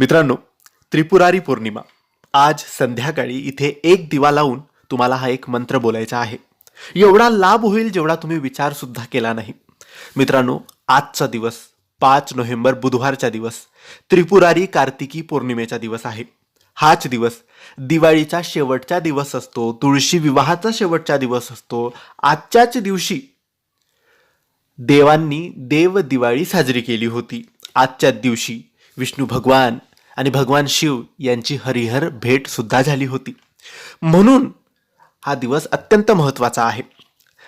मित्रांनो त्रिपुरारी पौर्णिमा. आज संध्याकाळी इथे एक दिवा लावून तुम्हाला हा एक मंत्र बोलायचा आहे. एवढा लाभ होईल जेवढा तुम्ही विचार सुद्धा केला नाही. मित्रांनो आजचा दिवस पाच नोव्हेंबर बुधवारचा दिवस त्रिपुरारी कार्तिकी पौर्णिमेचा दिवस आहे. हाच दिवस दिवाळीचा शेवटचा दिवस असतो तुळशी विवाहाचा शेवटचा दिवस असतो. आजच्याच दिवशी देवांनी देव दिवाळी साजरी केली होती. आजच्या दिवशी विष्णू भगवान आणि भगवान शिव यांची हरिहर भेट सुद्धा झाली होती. म्हणून हा दिवस अत्यंत महत्त्वाचा आहे.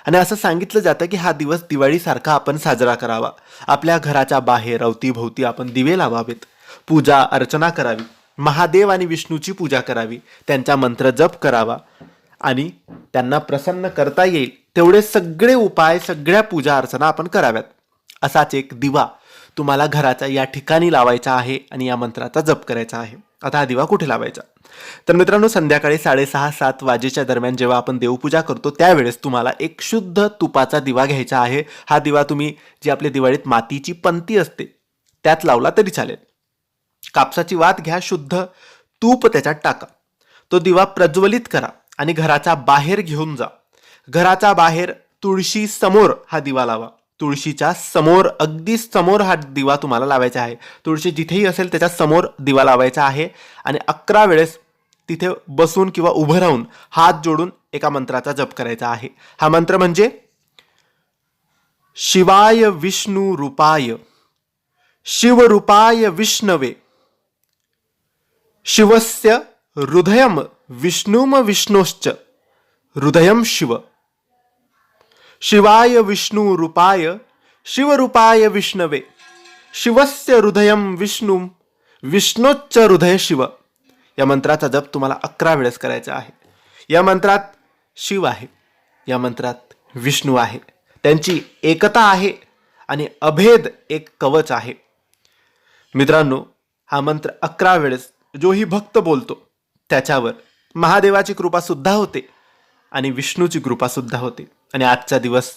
आणि असं सांगितलं जातं की हा दिवस दिवाळीसारखा आपण साजरा करावा. आपल्या घराच्या बाहेर अवतीभोवती आपण दिवे लावावेत. पूजा अर्चना करावी. महादेव आणि विष्णूची पूजा करावी. त्यांचा मंत्र जप करावा. आणि त्यांना प्रसन्न करता येईल. तेवढे सगळे उपाय सगळ्या पूजा अर्चना आपण कराव्यात. असाच एक दिवा तुम्हाला घराचा या ठिकाणी लावायचा आहे आणि या मंत्राचा जप करायचा आहे. आता हा दिवा कुठे लावायचा? तर मित्रांनो संध्याकाळी साडेसहा सात वाजेच्या दरम्यान जेव्हा आपण देवपूजा करतो त्यावेळेस तुम्हाला एक शुद्ध तुपाचा दिवा घ्यायचा आहे. हा दिवा तुम्ही जी आपल्या दिवाळीत मातीची पंती असते त्यात लावला तरी चालेल. कापसाची वात घ्या शुद्ध तूप त्याच्यात टाका. तो दिवा प्रज्वलित करा आणि घराच्या बाहेर घेऊन जा. घराच्या बाहेर तुळशी समोर हा दिवा लावा. तुळशीच्या समोर अगदी समोर हा दिवा तुम्हाला लावायचा आहे. तुळशी जिथेही असेल त्याच्यासमोर दिवा लावायचा आहे. आणि अकरा वेळेस तिथे बसून किंवा उभं राहून हात जोडून एका मंत्राचा जप करायचा आहे. हा मंत्र म्हणजे शिवाय विष्णू रूपाय शिवरूपाय विष्णवे शिवस्य हृदयम विष्णुम विष्णोश्च हृदयम शिव. शिवाय विष्णू रूपाय शिवरूपाय विष्णवे। शिवस्य हृदय विष्णू विष्णोच्च हृदय शिव। या मंत्राचा जप तुम्हाला अकरा वेळेस करायचा आहे. या मंत्रात शिव आहे या मंत्रात विष्णू आहे. त्यांची एकता आहे आणि अभेद एक कवच आहे. मित्रांनो हा मंत्र अकरा वेळेस जोही भक्त बोलतो. त्याच्यावर महादेवाची कृपासुद्धा होते आणि विष्णूची कृपासुद्धा होते. आणि आजचा दिवस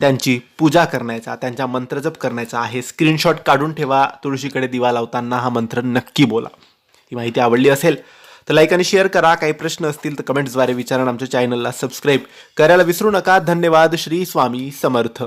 त्यांची पूजा करण्याचा त्यांचा मंत्रजप करण्याचा आहे. स्क्रीनशॉट काढून ठेवा. तुळशीकडे दिवा लावताना हा मंत्र नक्की बोला. ही माहिती आवडली असेल तर लाईक आणि शेअर करा. काही प्रश्न असतील तर कमेंट्सद्वारे विचारा आमच्या चॅनलला सबस्क्राईब करायला विसरू नका. धन्यवाद. श्री स्वामी समर्थ.